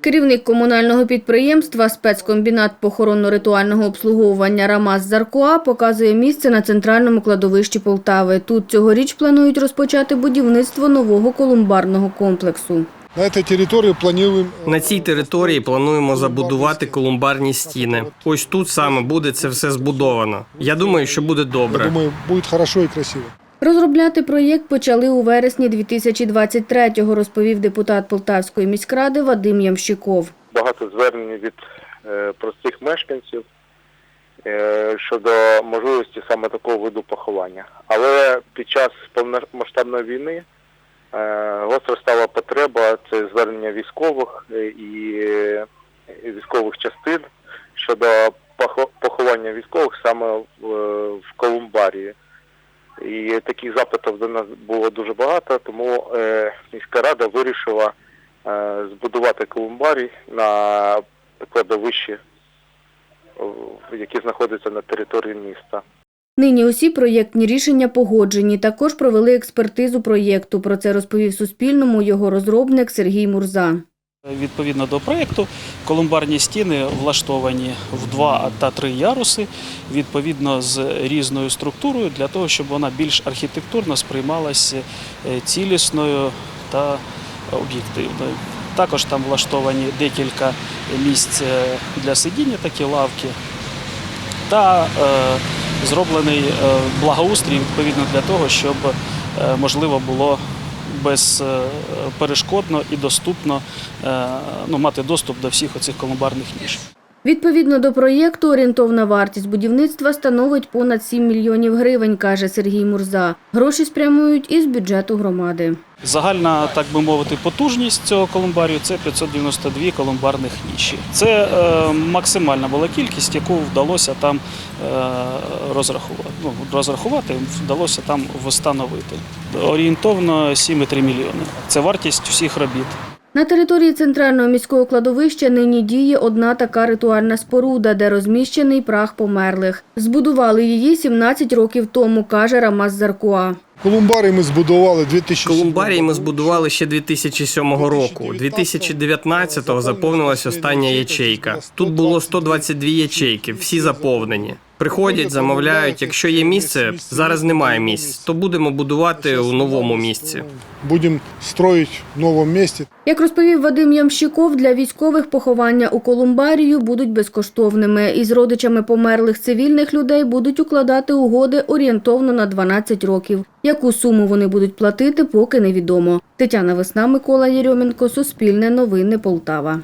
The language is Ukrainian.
Керівник комунального підприємства спецкомбінат похоронно-ритуального обслуговування Рамаз Заркоа показує місце на центральному кладовищі Полтави. Тут цьогоріч планують розпочати будівництво нового колумбарного комплексу. На цій території плануємо забудувати колумбарні стіни. Ось тут саме буде це все збудовано. Я думаю, що буде Я добре. думаю, будет хорошо и красиво. Розробляти проєкт почали у вересні 2023-го, розповів депутат Полтавської міськради Вадим Ямщиков. багато звернень від е, простих мешканців е, щодо можливості саме такого виду поховання. Але під час повномасштабної війни е, гостро стала потреба це звернення військових і військових частин щодо похо- поховання військових саме в Колумбарії. І таких запитів до нас було дуже багато, тому е, міська рада вирішила е, збудувати колумбарій на кладовищі, які знаходяться на території міста. Нині усі проєктні рішення погоджені. Також провели експертизу проєкту. Про це розповів Суспільному його розробник Сергій Мурза. Відповідно до проєкту, колумбарні стіни влаштовані в два та три яруси, відповідно з різною структурою, для того, щоб вона більш архітектурно сприймалася е, цілісною та об'єктивною. Також там влаштовані декілька місць е, для сидіння, такі лавки, та е, зроблений благоустрій відповідно для того, щоб можливо було безперешкодно і доступно е, ну, мати доступ до всіх оцих колумбарних ніж. Відповідно до проєкту, орієнтовна вартість будівництва становить понад 7 мільйонів гривень, каже Сергій Мурза. Гроші спрямують із бюджету громади. Загальна, так би мовити, потужність цього колумбарію це 592 колумбарних ніші. Це е, максимальна була кількість, яку вдалося там е, розрахувати. Ну, розрахувати вдалося там встановити. Орієнтовно 7,3 мільйони. Це вартість всіх робіт. На території центрального міського кладовища нині діє одна така ритуальна споруда, де розміщений прах померлих. Збудували її 17 років тому, каже Рамаз Заркуа. Колумбарій ми збудували 2007 Колумбарій ми збудували ще 2007 року. 2019-го заповнилась остання ячейка. Тут було 122 ячейки, всі заповнені. Приходять, замовляють. Якщо є місце, зараз немає місць, то будемо будувати у новому місці. Будем строить в новом месте. Як розповів Вадим Ямщиков, для військових поховання у Колумбарію будуть безкоштовними. Із родичами померлих цивільних людей будуть укладати угоди орієнтовно на 12 років. Яку суму вони будуть платити, поки невідомо. Тетяна Весна, Микола Єрьоменко, Суспільне новини Полтава.